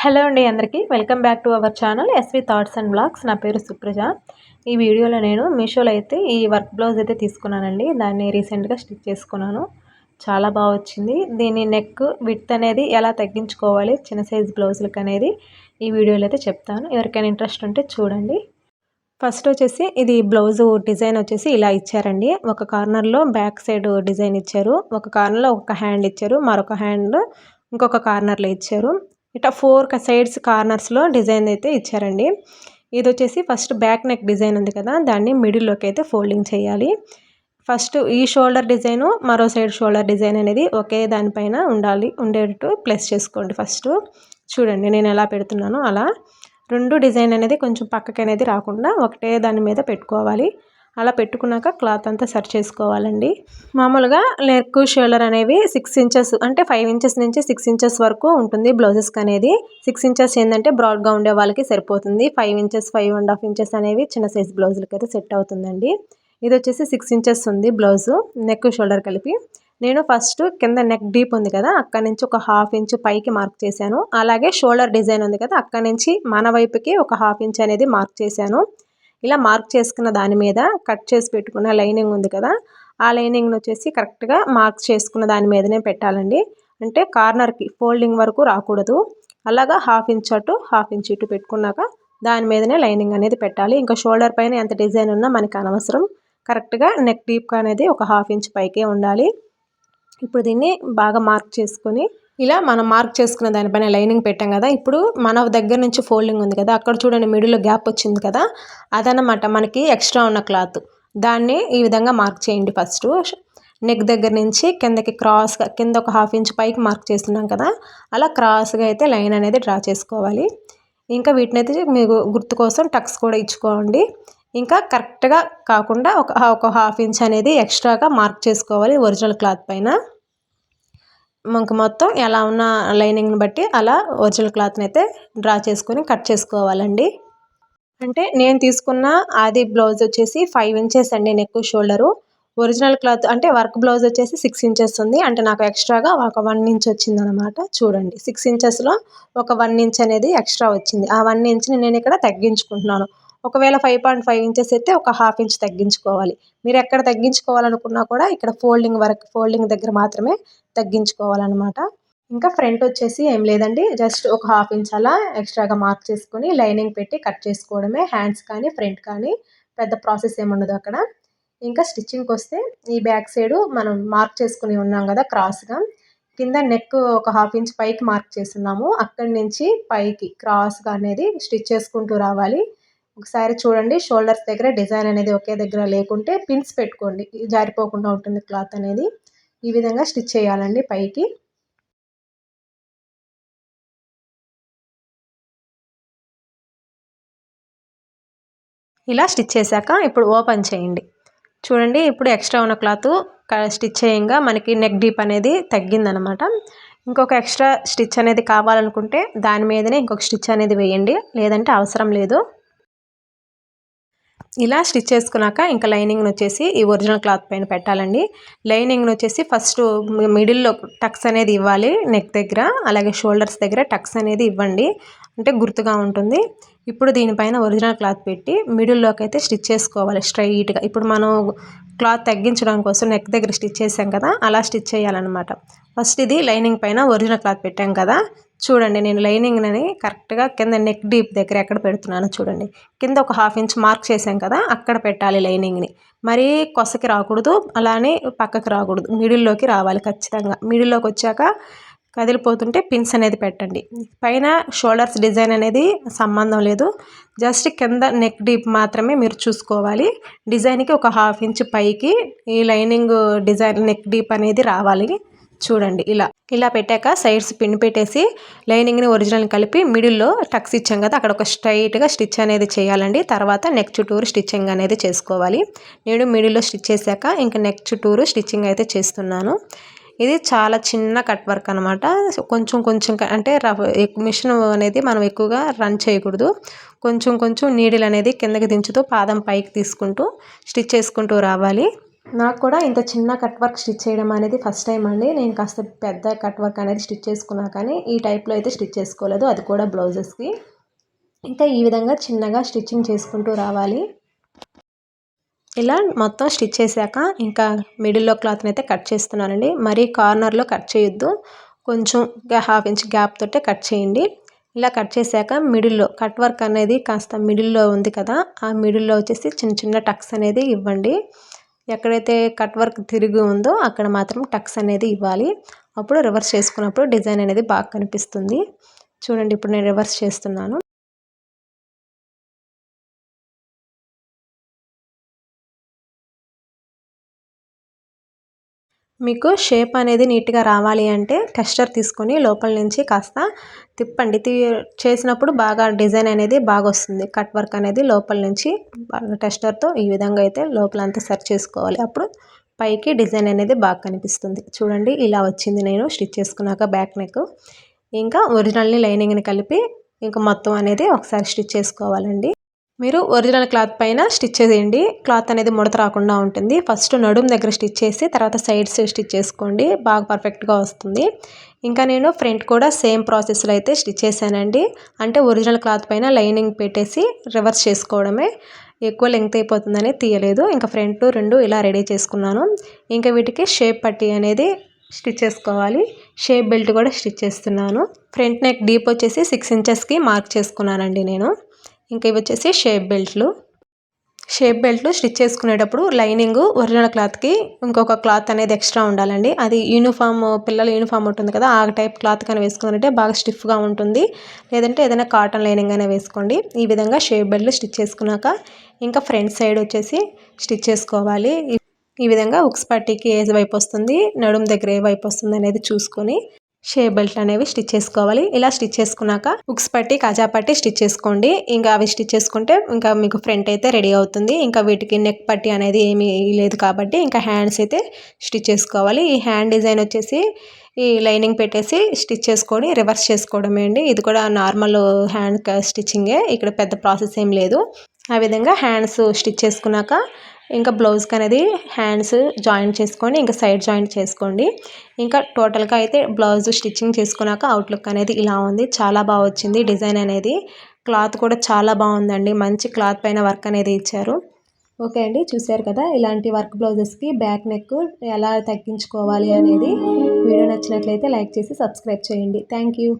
Hello అండి అందరికీ. Welcome back to our channel SV thoughts and blogs. నా పేరు సుప్రజ. ఈ వీడియోలో నేను మీషోలో అయితే ఈ వర్క్ బ్లౌజ్ అయితే తీసుకున్నానండి. దాన్ని రీసెంట్గా స్టిచ్ చేసుకున్నాను. చాలా బాగా వచ్చింది. దీని నెక్ విత్ అనేది ఎలా తగ్గించుకోవాలి చిన్న సైజ్ బ్లౌజులకు అనేది ఈ వీడియోలో అయితే చెప్తాను. ఎవరికైనా ఇంట్రెస్ట్ ఉంటే చూడండి. ఫస్ట్ వచ్చేసి ఇది బ్లౌజ్ డిజైన్ వచ్చేసి ఇలా ఇచ్చారండి. ఒక కార్నర్లో బ్యాక్ సైడ్ డిజైన్ ఇచ్చారు. ఒక కార్నర్లో ఒక హ్యాండ్ ఇచ్చారు. మరొక హ్యాండ్ ఇంకొక కార్నర్లో ఇచ్చారు. ఇట్లా ఫోర్ సైడ్స్ కార్నర్స్లో డిజైన్ అయితే ఇచ్చారండి. ఇది వచ్చేసి ఫస్ట్ బ్యాక్ నెక్ డిజైన్ ఉంది కదా దాన్ని మిడిల్లోకి అయితే ఫోల్డింగ్ చేయాలి. ఫస్ట్ ఈ షోల్డర్ డిజైను మరో సైడ్ షోల్డర్ డిజైన్ అనేది ఒకే దానిపైన ఉండాలి ఉండేటట్టు ప్లస్ చేసుకోండి ఫస్ట్. చూడండి నేను ఎలా పెడుతున్నానో అలా. రెండు డిజైన్ అనేది కొంచెం పక్కకి అనేది రాకుండా ఒకటే దాని మీద పెట్టుకోవాలి. అలా పెట్టుకున్నాక క్లాత్ అంతా సెర్చ్ చేసుకోవాలండి. మామూలుగా నెక్ షోల్డర్ అనేవి సిక్స్ ఇంచెస్ అంటే ఫైవ్ ఇంచెస్ నుంచి సిక్స్ ఇంచెస్ వరకు ఉంటుంది బ్లౌజెస్కి అనేది సిక్స్ ఇంచెస్ ఏంటంటే బ్రాడ్గా ఉండే వాళ్ళకి సరిపోతుంది. Five inches five and half inches అనేవి చిన్న సైజ్ బ్లౌజులకి అయితే సెట్ అవుతుందండి. ఇది వచ్చేసి సిక్స్ ఇంచెస్ ఉంది బ్లౌజు నెక్ షోల్డర్ కలిపి. నేను ఫస్ట్ కింద నెక్ డీప్ ఉంది కదా అక్కడ నుంచి ఒక హాఫ్ ఇంచ్ పైకి మార్క్ చేశాను. అలాగే షోల్డర్ డిజైన్ ఉంది కదా అక్కడ నుంచి మన వైపుకి ఒక హాఫ్ ఇంచ్ అనేది మార్క్ చేశాను. ఇలా మార్క్ చేసుకున్న దాని మీద కట్ చేసి పెట్టుకున్న లైనింగ్ ఉంది కదా ఆ లైనింగ్ని వచ్చేసి కరెక్ట్గా మార్క్ చేసుకున్న దాని మీదనే పెట్టాలండి. అంటే కార్నర్కి ఫోల్డింగ్ వరకు రాకూడదు. అలాగా హాఫ్ ఇంచ్ అటు హాఫ్ ఇంచ్ ఇటు పెట్టుకున్నాక దాని మీదనే లైనింగ్ అనేది పెట్టాలి. ఇంకా షోల్డర్ పైన ఎంత డిజైన్ ఉన్నా మనకి అనవసరం. కరెక్ట్గా నెక్ డీప్గా అనేది ఒక హాఫ్ ఇంచ్ పైకే ఉండాలి. ఇప్పుడు దీన్ని బాగా మార్క్ చేసుకొని ఇలా మనం మార్క్ చేసుకున్న దానిపైన లైనింగ్ పెట్టాం కదా ఇప్పుడు మన దగ్గర నుంచి ఫోల్డింగ్ ఉంది కదా అక్కడ చూడండి మిడిల్లో గ్యాప్ వచ్చింది కదా అదనమాట మనకి ఎక్స్ట్రా ఉన్న క్లాత్ దాన్ని ఈ విధంగా మార్క్ చేయండి ఫస్ట్ నెక్ దగ్గర నుంచి కిందకి క్రాస్గా కింద ఒక హాఫ్ ఇంచ్ పైకి మార్క్ చేస్తున్నాం కదా అలా క్రాస్గా అయితే లైన్ అనేది డ్రా చేసుకోవాలి. ఇంకా వీటిని అయితే మీకు గుర్తు కోసం టక్స్ కూడా ఇచ్చుకోండి. ఇంకా కరెక్ట్గా కాకుండా ఒక ఒక హాఫ్ ఇంచ్ అనేది ఎక్స్ట్రాగా మార్క్ చేసుకోవాలి ఒరిజినల్ క్లాత్ పైన. మనకు మొత్తం ఎలా ఉన్న లైనింగ్ని బట్టి అలా ఒరిజినల్ క్లాత్ని అయితే డ్రా చేసుకొని కట్ చేసుకోవాలండి. అంటే నేను తీసుకున్న ఆది బ్లౌజ్ వచ్చేసి ఫైవ్ ఇంచెస్ అండి నెక్ షోల్డరు. ఒరిజినల్ క్లాత్ అంటే వర్క్ బ్లౌజ్ వచ్చేసి సిక్స్ ఇంచెస్ ఉంది. అంటే నాకు ఎక్స్ట్రాగా ఒక వన్ ఇంచ్ వచ్చింది అనమాట చూడండి సిక్స్ ఇంచెస్లో ఒక వన్ ఇంచ్ అనేది ఎక్స్ట్రా వచ్చింది. ఆ వన్ ఇంచ్ని నేను ఇక్కడ తగ్గించుకుంటున్నాను. ఒకవేళ ఫైవ్ పాయింట్ ఫైవ్ ఇంచెస్ అయితే ఒక హాఫ్ ఇంచ్ తగ్గించుకోవాలి. మీరు ఎక్కడ తగ్గించుకోవాలనుకున్నా కూడా ఇక్కడ ఫోల్డింగ్ వరకు ఫోల్డింగ్ దగ్గర మాత్రమే తగ్గించుకోవాలన్నమాట. ఇంకా ఫ్రంట్ వచ్చేసి ఏం లేదండి జస్ట్ ఒక హాఫ్ ఇంచ్ అలా ఎక్స్ట్రాగా మార్క్ చేసుకొని లైనింగ్ పెట్టి కట్ చేసుకోవడమే హ్యాండ్స్ కానీ ఫ్రంట్ కానీ పెద్ద ప్రాసెస్ ఏముండదు అక్కడ. ఇంకా స్టిచ్చింగ్కి వస్తే ఈ బ్యాక్ సైడ్ మనం మార్క్ చేసుకుని ఉన్నాం కదా క్రాస్గా కింద నెక్ ఒక హాఫ్ ఇంచ్ పైకి మార్క్ చేస్తున్నాము. అక్కడి నుంచి పైకి క్రాస్గా అనేది స్టిచ్ చేసుకుంటూ రావాలి. ఒకసారి చూడండి షోల్డర్స్ దగ్గర డిజైన్ అనేది ఒకే దగ్గర లేకుంటే పిన్స్ పెట్టుకోండి. జారిపోకుండా ఉంటుంది క్లాత్ అనేది. ఈ విధంగా స్టిచ్ చేయాలండి పైకి. ఇలా స్టిచ్ చేశాక ఇప్పుడు ఓపెన్ చేయండి. చూడండి ఇప్పుడు ఎక్స్ట్రా ఉన్న క్లాత్ స్టిచ్ చేయంగా మనకి నెక్ డీప్ అనేది తగ్గిందనమాట. ఇంకొక ఎక్స్ట్రా స్టిచ్ అనేది కావాలనుకుంటే దాని మీదనే ఇంకొక స్టిచ్ అనేది వేయండి. లేదంటే అవసరం లేదు. ఇలా స్టిచ్ చేసుకున్నాక ఇంకా లైనింగ్ను వచ్చేసి ఈ ఒరిజినల్ క్లాత్ పైన పెట్టాలండి. లైనింగ్ను వచ్చేసి ఫస్ట్ మిడిల్లో టక్స్ అనేది ఇవ్వాలి నెక్ దగ్గర అలాగే షోల్డర్స్ దగ్గర టక్స్ అనేది ఇవ్వండి. అంటే గుర్తుగా ఉంటుంది. ఇప్పుడు దీనిపైన ఒరిజినల్ క్లాత్ పెట్టి మిడిల్లోకి అయితే స్టిచ్ చేసుకోవాలి స్ట్రైట్గా. ఇప్పుడు మనం క్లాత్ తగ్గించడం కోసం నెక్ దగ్గర స్టిచ్ చేసాం కదా అలా స్టిచ్ చేయాలన్నమాట. ఫస్ట్ ఇది లైనింగ్ పైన ఒరిజినల్ క్లాత్ పెట్టాం కదా చూడండి నేను లైనింగ్ని కరెక్ట్గా కింద నెక్ డీప్ దగ్గర ఎక్కడ పెడుతున్నాను చూడండి. కింద ఒక హాఫ్ ఇంచ్ మార్క్ చేసాం కదా అక్కడ పెట్టాలి లైనింగ్ని. మరీ కొసకి రాకూడదు అలానే పక్కకి రాకూడదు. మిడిల్లోకి రావాలి ఖచ్చితంగా. మిడిల్లోకి వచ్చాక కదిలిపోతుంటే పిన్స్ అనేది పెట్టండి. పైన షోల్డర్స్ డిజైన్ అనేది సంబంధం లేదు. జస్ట్ కింద నెక్ డీప్ మాత్రమే మీరు చూసుకోవాలి. డిజైన్కి ఒక హాఫ్ ఇంచ్ పైకి ఈ లైనింగ్ డిజైన్ నెక్ డీప్ అనేది రావాలి. చూడండి ఇలా ఇలా పెట్టాక సైడ్స్ పిన్ పెట్టేసి లైనింగ్ని ఒరిజినల్ కలిపి మిడిల్లో టక్స్ ఇచ్చాం కదా అక్కడ ఒక స్ట్రైట్గా స్టిచ్ అనేది చేయాలండి. తర్వాత నెక్ చుట్టూరు స్టిచ్చింగ్ అనేది చేసుకోవాలి. నేను మిడిల్లో స్టిచ్ చేశాక ఇంకా నెక్ చుట్టూరు స్టిచ్చింగ్ అయితే చేస్తున్నాను. ఇది చాలా చిన్న కట్ వర్క్ అనమాట కొంచెం కొంచెం అంటే రఫ్ మిషన్ అనేది మనం ఎక్కువగా రన్ చేయకూడదు. కొంచెం కొంచెం నీడిల్ అనేది కిందకి దించుతూ పాదం పైకి తీసుకుంటూ స్టిచ్ చేసుకుంటూ రావాలి. నాకు కూడా ఇంత చిన్న కట్ వర్క్ స్టిచ్ చేయడం అనేది ఫస్ట్ టైం అండి. నేను కాస్త పెద్ద కట్ వర్క్ అనేది స్టిచ్ చేసుకున్నా కానీ ఈ టైప్లో అయితే స్టిచ్ చేసుకోలేదు. అది కూడా బ్లౌజెస్కి. ఇంకా ఈ విధంగా చిన్నగా స్టిచ్చింగ్ చేసుకుంటూ రావాలి. ఇలా మొత్తం స్టిచ్ చేశాక ఇంకా మిడిల్లో క్లాత్ని అయితే కట్ చేస్తున్నానండి. మరీ కార్నర్లో కట్ చేయొద్దు. కొంచెం హాఫ్ ఇంచ్ గ్యాప్ తోటే కట్ చేయండి. ఇలా కట్ చేశాక మిడిల్లో కట్ వర్క్ అనేది కాస్త మిడిల్లో ఉంది కదా ఆ మిడిల్లో వచ్చేసి చిన్న చిన్న టక్స్ అనేది ఇవ్వండి. ఎక్కడైతే కట్ వర్క్ తిరిగి ఉందో అక్కడ మాత్రం టక్స్ అనేది ఇవ్వాలి. అప్పుడు రివర్స్ చేసుకున్నప్పుడు డిజైన్ అనేది బాగా కనిపిస్తుంది. చూడండి ఇప్పుడు నేను రివర్స్ చేస్తున్నాను. మీకు షేప్ అనేది నీట్గా రావాలి అంటే టెస్టర్ తీసుకొని లోపల నుంచి కాస్త తిప్పండి. తీ చేసినప్పుడు బాగా డిజైన్ అనేది బాగా వస్తుంది కట్ వర్క్ అనేది లోపల నుంచి టెస్టర్తో ఈ విధంగా అయితే లోపలంతా సెర్చ్ చేసుకోవాలి. అప్పుడు పైకి డిజైన్ అనేది బాగా కనిపిస్తుంది. చూడండి ఇలా వచ్చింది. నేను స్టిచ్ చేసుకున్నాక బ్యాక్ నెక్ ఇంకా ఒరిజినల్ని లైనింగ్ని కలిపి ఇంకా మొత్తం అనేది ఒకసారి స్టిచ్ చేసుకోవాలండి. మీరు ఒరిజినల్ క్లాత్ పైన స్టిచ్ చేయండి. క్లాత్ అనేది ముడత రాకుండా ఉంటుంది. ఫస్ట్ నడుము దగ్గర స్టిచ్ చేసి తర్వాత సైడ్స్ స్టిచ్ చేసుకోండి. బాగా పర్ఫెక్ట్గా వస్తుంది. ఇంకా నేను ఫ్రంట్ కూడా సేమ్ ప్రాసెస్లో అయితే స్టిచ్ చేశానండి. అంటే ఒరిజినల్ క్లాత్ పైన లైనింగ్ పెట్టేసి రివర్స్ చేసుకోవడమే. ఎక్కువ లెంగ్త్ అయిపోతుందని తీయలేదు. ఇంకా ఫ్రంట్ రెండు ఇలా రెడీ చేసుకున్నాను. ఇంకా వీటికి షేప్ పట్టి అనేది స్టిచ్ చేసుకోవాలి. షేప్ బెల్ట్ కూడా స్టిచ్ చేస్తున్నాను. ఫ్రంట్ నెక్ డీప్ వచ్చేసి సిక్స్ ఇంచెస్కి మార్క్ చేసుకున్నానండి నేను. ఇంకా ఇవి వచ్చేసి షేప్ బెల్ట్లు. షేప్ బెల్ట్లు స్టిచ్ చేసుకునేటప్పుడు లైనింగ్ ఒరిజినల్ క్లాత్కి ఇంకొక క్లాత్ అనేది ఎక్స్ట్రా ఉండాలండి. అది యూనిఫామ్ పిల్లల యూనిఫామ్ ఉంటుంది కదా ఆ టైప్ క్లాత్ కానీ వేసుకున్నట్టే బాగా స్టిఫ్గా ఉంటుంది. లేదంటే ఏదైనా కాటన్ లైనింగ్ అయినా వేసుకోండి. ఈ విధంగా షేప్ బెల్ట్లు స్టిచ్ చేసుకున్నాక ఇంకా ఫ్రంట్ సైడ్ వచ్చేసి స్టిచ్ చేసుకోవాలి. ఈ విధంగా ఉక్స్ పట్టీకి ఏ వైపు వస్తుంది నడుము దగ్గర ఏ వైపు వస్తుంది అనేది చూసుకొని షేప్ బెల్ట్ అనేవి స్టిచ్ చేసుకోవాలి. ఇలా స్టిచ్ చేసుకున్నాక ఉక్స్ పట్టి కాజా పట్టి స్టిచ్ చేసుకోండి. ఇంకా అవి స్టిచ్ చేసుకుంటే ఇంకా మీకు ఫ్రంట్ అయితే రెడీ అవుతుంది. ఇంకా వీటికి నెక్ పట్టి అనేది ఏమీ లేదు కాబట్టి ఇంకా హ్యాండ్స్ అయితే స్టిచ్ చేసుకోవాలి. ఈ హ్యాండ్ డిజైన్ వచ్చేసి ఈ లైనింగ్ పెట్టేసి స్టిచ్ చేసుకొని రివర్స్ చేసుకోవడమే అండి. ఇది కూడా నార్మల్ హ్యాండ్ స్టిచ్చింగే. ఇక్కడ పెద్ద ప్రాసెస్ ఏం లేదు. ఆ విధంగా హ్యాండ్స్ స్టిచ్ చేసుకున్నాక ఇంకా బ్లౌజ్కి అనేది హ్యాండ్స్ జాయింట్ చేసుకొని ఇంకా సైడ్ జాయింట్ చేసుకోండి. ఇంకా టోటల్గా అయితే బ్లౌజ్ స్టిచ్చింగ్ చేసుకున్నాక అవుట్లుక్ అనేది ఇలా ఉంది. చాలా బాగా వచ్చింది డిజైన్ అనేది. క్లాత్ కూడా చాలా బాగుందండి. మంచి క్లాత్ పైన వర్క్ అనేది ఇచ్చారు. ఓకే అండి చూసారు కదా? ఇలాంటి వర్క్ బ్లౌజెస్కి బ్యాక్ నెక్ ఎలా తగ్గించుకోవాలి అనేది. వీడియో నచ్చినట్లయితే లైక్ చేసి సబ్స్క్రైబ్ చేయండి. Thank you.